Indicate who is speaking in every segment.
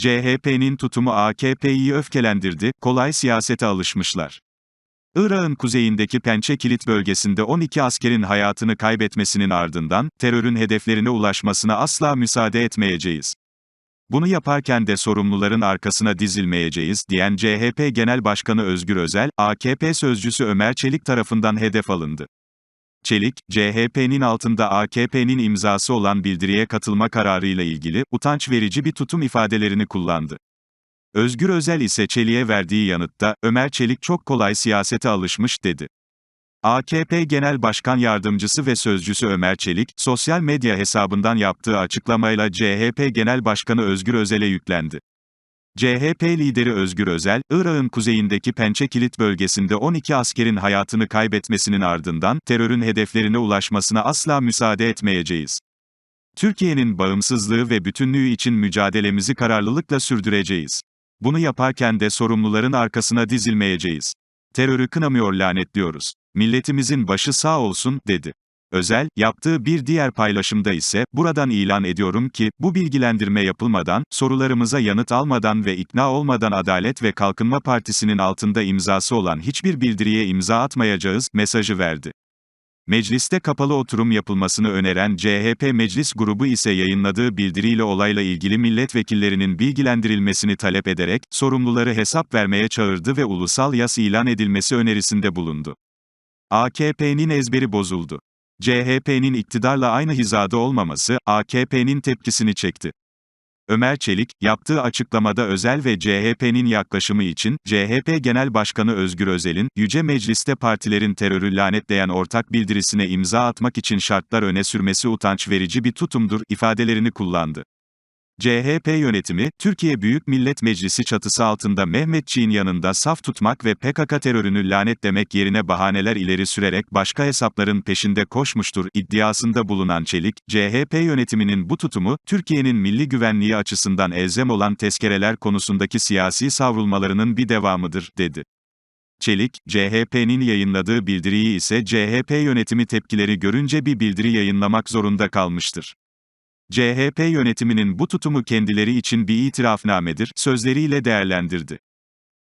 Speaker 1: CHP'nin tutumu AKP'yi öfkelendirdi, kolay siyasete alışmışlar. Irak'ın kuzeyindeki Pençe Kilit bölgesinde 12 askerin hayatını kaybetmesinin ardından, terörün hedeflerine ulaşmasına asla müsaade etmeyeceğiz. Bunu yaparken de sorumluların arkasına dizilmeyeceğiz, diyen CHP Genel Başkanı Özgür Özel, AKP sözcüsü Ömer Çelik tarafından hedef alındı. Çelik, CHP'nin altında AKP'nin imzası olan bildiriye katılma kararıyla ilgili, utanç verici bir tutum ifadelerini kullandı. Özgür Özel ise Çelik'e verdiği yanıtta, Ömer Çelik çok kolay siyasete alışmış, dedi. AKP Genel Başkan Yardımcısı ve Sözcüsü Ömer Çelik, sosyal medya hesabından yaptığı açıklamayla CHP Genel Başkanı Özgür Özel'e yüklendi. CHP lideri Özgür Özel, Irak'ın kuzeyindeki Pençe Kilit bölgesinde 12 askerin hayatını kaybetmesinin ardından, terörün hedeflerine ulaşmasına asla müsaade etmeyeceğiz. Türkiye'nin bağımsızlığı ve bütünlüğü için mücadelemizi kararlılıkla sürdüreceğiz. Bunu yaparken de sorumluların arkasına dizilmeyeceğiz. Terörü kınamıyor lanetliyoruz. Milletimizin başı sağ olsun, dedi. Özel, yaptığı bir diğer paylaşımda ise, buradan ilan ediyorum ki, bu bilgilendirme yapılmadan, sorularımıza yanıt almadan ve ikna olmadan Adalet ve Kalkınma Partisi'nin altında imzası olan hiçbir bildiriye imza atmayacağız, mesajı verdi. Mecliste kapalı oturum yapılmasını öneren CHP Meclis Grubu ise yayınladığı bildiriyle olayla ilgili milletvekillerinin bilgilendirilmesini talep ederek, sorumluları hesap vermeye çağırdı ve ulusal yas ilan edilmesi önerisinde bulundu. AKP'nin ezberi bozuldu. CHP'nin iktidarla aynı hizada olmaması, AKP'nin tepkisini çekti. Ömer Çelik, yaptığı açıklamada Özel ve CHP'nin yaklaşımı için, CHP Genel Başkanı Özgür Özel'in, Yüce Meclis'te partilerin terörü lanetleyen ortak bildirisine imza atmak için şartlar öne sürmesi utanç verici bir tutumdur, ifadelerini kullandı. CHP yönetimi, Türkiye Büyük Millet Meclisi çatısı altında Mehmetçiğin yanında saf tutmak ve PKK terörünü lanetlemek yerine bahaneler ileri sürerek başka hesapların peşinde koşmuştur iddiasında bulunan Çelik, CHP yönetiminin bu tutumu, Türkiye'nin milli güvenliği açısından elzem olan tezkereler konusundaki siyasi savrulmalarının bir devamıdır, dedi. Çelik, CHP'nin yayınladığı bildiriyi ise CHP yönetimi tepkileri görünce bir bildiri yayınlamak zorunda kalmıştır. CHP yönetiminin bu tutumu kendileri için bir itirafnamedir, sözleriyle değerlendirdi.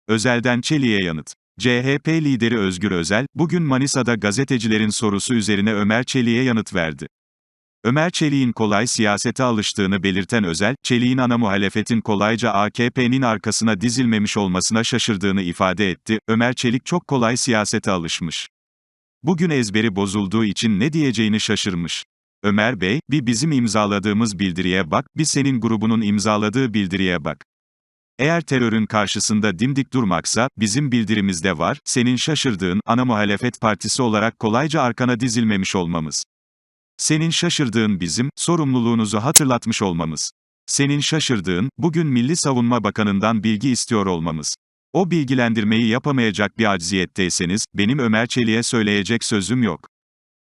Speaker 1: Özel'den Çelik'e yanıt. CHP lideri Özgür Özel, bugün Manisa'da gazetecilerin sorusu üzerine Ömer Çelik'e yanıt verdi. Ömer Çelik'in kolay siyasete alıştığını belirten Özel, Çelik'in ana muhalefetin kolayca AKP'nin arkasına dizilmemiş olmasına şaşırdığını ifade etti, Ömer Çelik çok kolay siyasete alışmış. Bugün ezberi bozulduğu için ne diyeceğini şaşırmış. Ömer Bey, bir bizim imzaladığımız bildiriye bak, bir senin grubunun imzaladığı bildiriye bak. Eğer terörün karşısında dimdik durmaksa, bizim bildirimizde var, senin şaşırdığın, ana muhalefet partisi olarak kolayca arkana dizilmemiş olmamız. Senin şaşırdığın bizim, sorumluluğunuzu hatırlatmış olmamız. Senin şaşırdığın, bugün Milli Savunma Bakanı'ndan bilgi istiyor olmamız. O bilgilendirmeyi yapamayacak bir acziyetteyseniz, benim Ömer Çelik'e söyleyecek sözüm yok.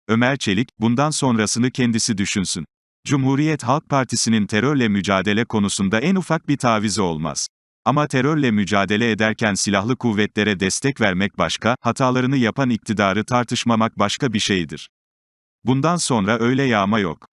Speaker 1: Ömer Çelik, bundan sonrasını kendisi düşünsün. Cumhuriyet Halk Partisi'nin terörle mücadele konusunda en ufak bir tavizi olmaz. Ama terörle mücadele ederken silahlı kuvvetlere destek vermek başka, hatalarını yapan iktidarı tartışmamak başka bir şeydir. Bundan sonra öyle yağma yok.